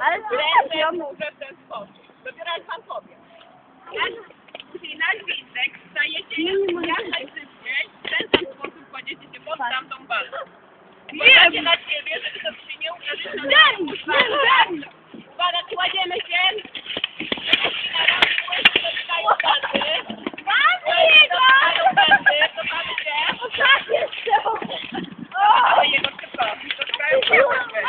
Ale Ręce może w ten sposób. Dopiero jak pan powie. Czyli nasz gwizdek stajecie jak najszybciej, w ten sam sposób kładziecie się pod tamtą balę. Uważacie na siebie, żeby to się nie uderzyć na Wiem! Uwaga, kładziemy się. Na raz, Ostatnie są! Ale jego szybko, dotykają palcy.